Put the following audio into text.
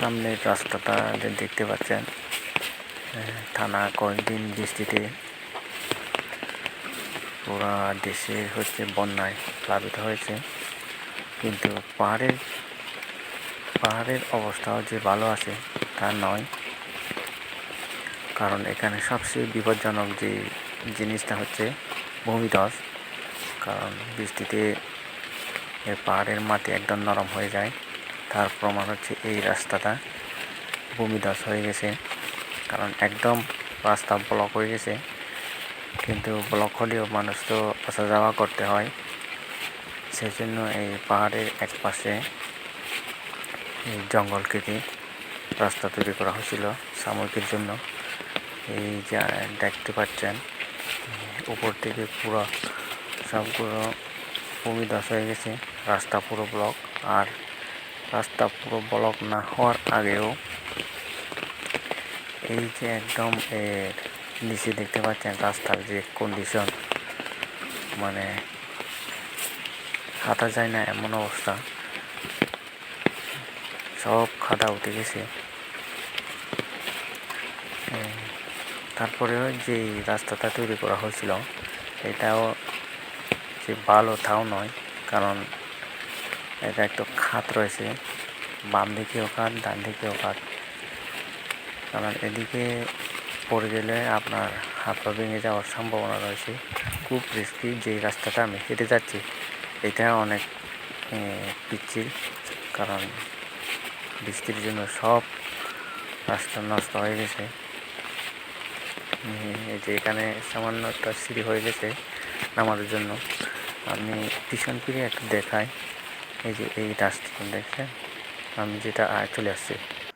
সামনের রাস্তাটা যে দেখতে পাচ্ছেন আহ, টানা কয়েকদিন বৃষ্টিতে পুরা দেশে হচ্ছে বন্যায় প্লাবিত হয়েছে। কিন্তু পাহাড়ের পাহাড়ের অবস্থাও যে ভালো আছে তা নয়। কারণ এখানে সবচেয়ে বিপজ্জনক যে জিনিসটা হচ্ছে ভূমিধস। কারণ বৃষ্টিতে পাহাড়ের মাটি একদম নরম হয়ে যায়। তার প্রমাণ হচ্ছে এই রাস্তাটা ভূমিধস হয়ে গেছে। কারণ একদম রাস্তা ব্লক হয়ে গেছে। কিন্তু ব্লক হলেও মানুষ তো আসা যাওয়া করতে হয়। সেই জন্য এই পাহাড়ের এক পাশে এই জঙ্গল কেটে রাস্তা তৈরি করা হয়েছিল সাময়িকের জন্য। এই যা দেখতে পাচ্ছেন, উপর থেকে পুরো সবগুলো ভূমিধস হয়ে গেছে, রাস্তা পুরো ব্লক আর রাস্তা পুরো ব্লক না হওয়ার আগেও এই যে একদম এর নিচে দেখতে পাচ্ছেন রাস্তার যে কন্ডিশন মানে হাঁটা যায় না এমন অবস্থা। সব খাদা উঠে গেছে। তারপরেও যে রাস্তাটা তৈরি করা হয়েছিল, এটাও যে ভালো তাও নয়, কারণ এটা একটু খাত রয়েছে, বাম দিকেও খাত ডান দিকেও খাত কারণ এদিকে পড়ে গেলে আপনার হাত পা ভেঙে যাওয়ার সম্ভাবনা রয়েছে। খুব রিস্কি যে রাস্তাটা আমি হেঁটে যাচ্ছি, এটা অনেক পিচ্ছিল। কারণ বৃষ্টির জন্য সব রাস্তা নষ্ট হয়ে গেছে। এই যে এখানে সামান্য একটা সিঁড়ি হয়ে গেছে নামার জন্য। আমি পিছন ফিরে একটু দেখাই। এই যে এই ডাস্টবিন দেখছেন আমি যেটা চলে আসছি।